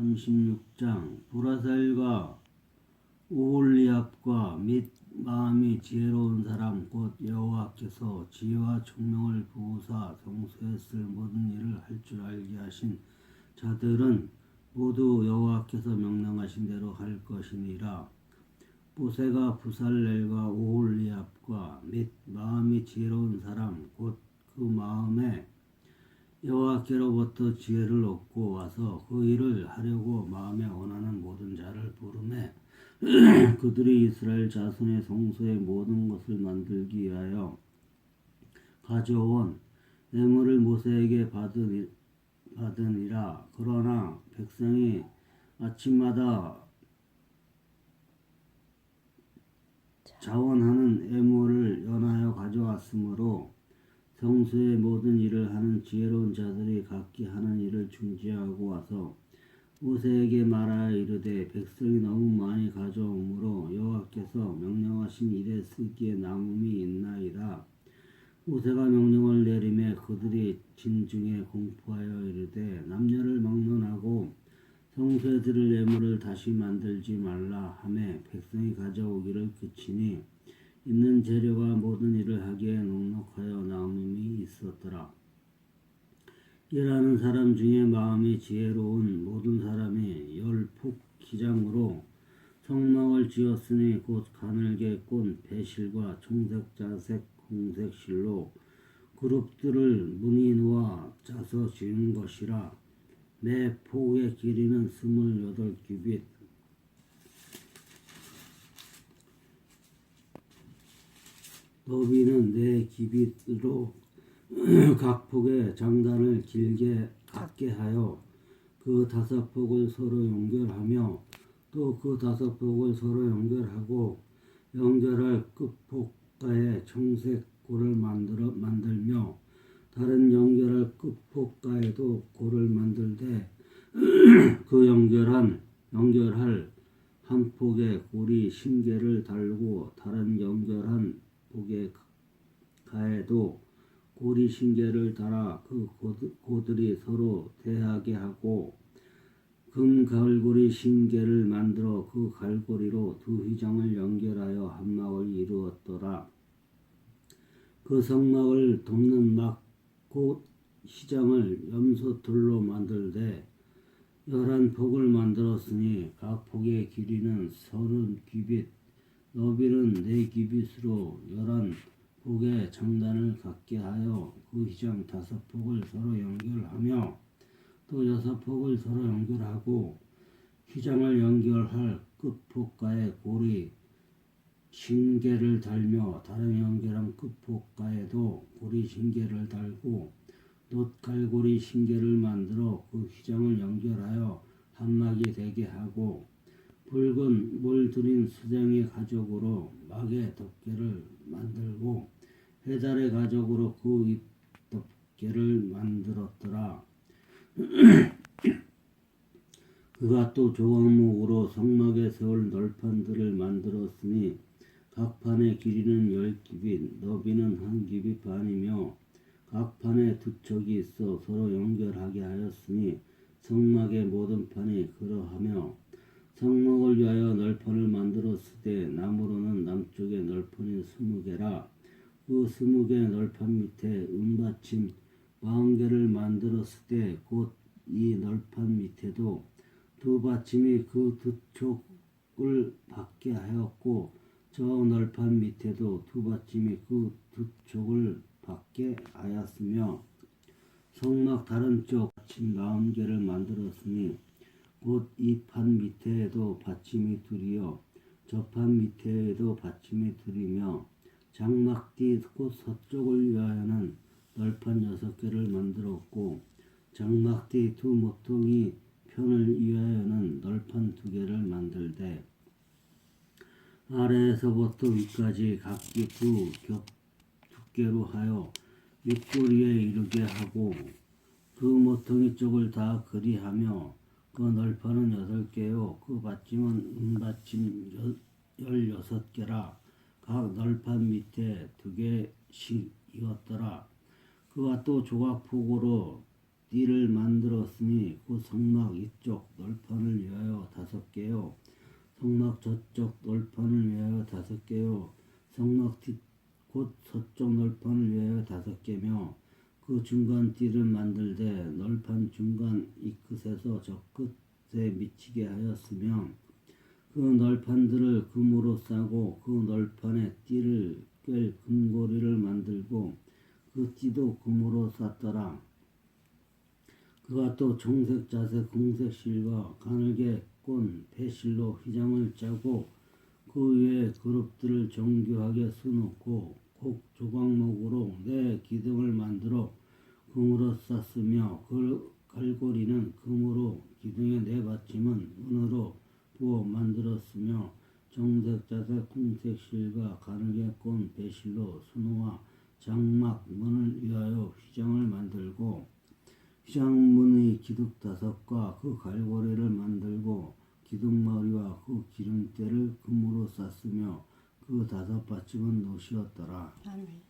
36장 브라셀과 오홀리압과 및 마음이 지혜로운 사람 곧 여호와께서 지혜와 총명을 성소에 쓸 모든 일을 할 줄 알게 하신 자들은 모두 여호와께서 명령하신 대로 할 것이니라. 모세가 부살렐과 오홀리압과 및 마음이 지혜로운 사람 곧 그 마음에 여호와께로부터 지혜를 얻고 와서 그 일을 하려고 마음에 원하는 모든 자를 부르매 그들이 이스라엘 자손의 성소의 모든 것을 만들기 위하여 가져온 뇌물을 모세에게 받으니, 받으니라. 그러나 백성이 아침마다 자원하는 애물을 연하여 가져왔으므로 성수의 모든 일을 하는 지혜로운 자들이 각기 하는 일을 중지하고 와서 모세에게 말하여 이르되 백성이 너무 많이 가져오므로 여호와께서 명령하신 일에 쓰기에 남음이 있나이다. 모세가 명령을 내림에 그들이 진중에 공포하여 이르되 남녀를 막론하고 성소에 들을 예물을 다시 만들지 말라 하매 백성이 가져오기를 그치니 있는 재료가 모든 일을 하기에 넉넉하여 남음이 있었더라. 일하는 사람 중에 마음이 지혜로운 모든 사람이 열폭 기장으로 성막을 지었으니 곧 가늘게 꼰 배실과 청색 자색 홍색 실로 그룹들을 문이 놓아 짜서 지은 것이라 매 폭의 길이는 스물여덟 규빗 너비는 네 규빗으로 각 폭의 장단을 길게 같게 하여 그 다섯 폭을 서로 연결하며 또 그 다섯 폭을 서로 연결하고 연결할 끝폭가에 청색 골을 만들어 만들며 다른 연결할 끝폭가에도 골을 만들되 그 연결한 연결할 한 폭에 골이 신계를 달고 다른 연결한 폭의 가에도 고리 신계를 달아 그 고들이 서로 대하게 하고 금 갈고리 신계를 만들어 그 갈고리로 두 휘장을 연결하여 한막을 이루었더라. 그 성막을 덮는 막곧 휘장을 염소틀로 만들되 열한 폭을 만들었으니 각 폭의 길이는 서른 규빗, 너비는 네 규빗으로 열한 폭의 장단을 갖게 하여 그 휘장 다섯 폭을 서로 연결하며 또 여섯 폭을 서로 연결하고 휘장을 연결할 끝폭가에 고리 신계를 달며 다른 연결한 끝폭가에도 고리 신계를 달고 놋갈고리 신계를 만들어 그 휘장을 연결하여 한막이 되게 하고 붉은 물 들인 수정의 가죽으로 막의 덮개를 만들고 해달의 가죽으로 그잎 덮개를 만들었더라. 그가 또 조각목으로 성막에 세울 널판들을 만들었으니 각 판의 길이는 열 규빗, 너비는 한 규빗 반이며 각 판에 두 척이 있어 서로 연결하게 하였으니 성막의 모든 판이 그러하며 성막을 위하여 널판을 만들었을 때 나무로는 남쪽에 널판이 스무 개라 그 스무 개 널판 밑에 은받침 마흔 개를 만들었을 때곧이 널판 밑에도 두 받침이 그 두 촉을 받게 하였고 저 널판 밑에도 두 받침이 그 두 촉을 받게 하였으며 성막 다른 쪽 받침 마흔 개를 만들었으니 곧이판 밑에에도 받침이 둘이요. 저판 밑에에도 받침이 둘이며 장막뒤 곧 서쪽을 위하여는 널판 여섯 개를 만들었고 장막뒤 두 모퉁이 편을 위하여는 널판 두 개를 만들되 아래에서부터 위까지 각기 두 겹 두께로 하여 윗꼬리에 이르게 하고 그 모퉁이 쪽을 다 그리하며 그 널판은 여덟 개요. 그 받침은 음 은받침 열여섯 개라. 각 널판 밑에 두 개씩 이었더라. 그가 또 조각폭으로 띠를 만들었으니 그 성막 이쪽 널판을 위하여 다섯 개요. 성막 저쪽 널판을 위하여 다섯 개요. 성막 뒷, 곧 서쪽 널판을 위하여 다섯 개며 그 중간 띠를 만들되 널판 중간 이 끝에서 저 끝에 미치게 하였으며 그 널판들을 금으로 싸고 그 널판에 띠를 꿰 금고리를 만들고 그 띠도 금으로 쌌더라. 그가 또 청색 자색 공색 실과 가늘게 꼰 배실로 휘장을 짜고 그 위에 그룹들을 정교하게 수놓고 곡 조각목으로 네 기둥을 만들어 금으로 쌌으며 그 갈고리는 금으로 기둥의 네 받침은 은으로 부어 만들었으며 정색 자색 홍색 실과 가늘게 꼰 배실로 수놓아 장막 문을 위하여 휘장을 만들고 휘장문의 기둥 다섯과 그 갈고리를 만들고 기둥머리와 그 기름때를 금으로 쌌으며 그 다섯 받침은 노시었더라. 아멘.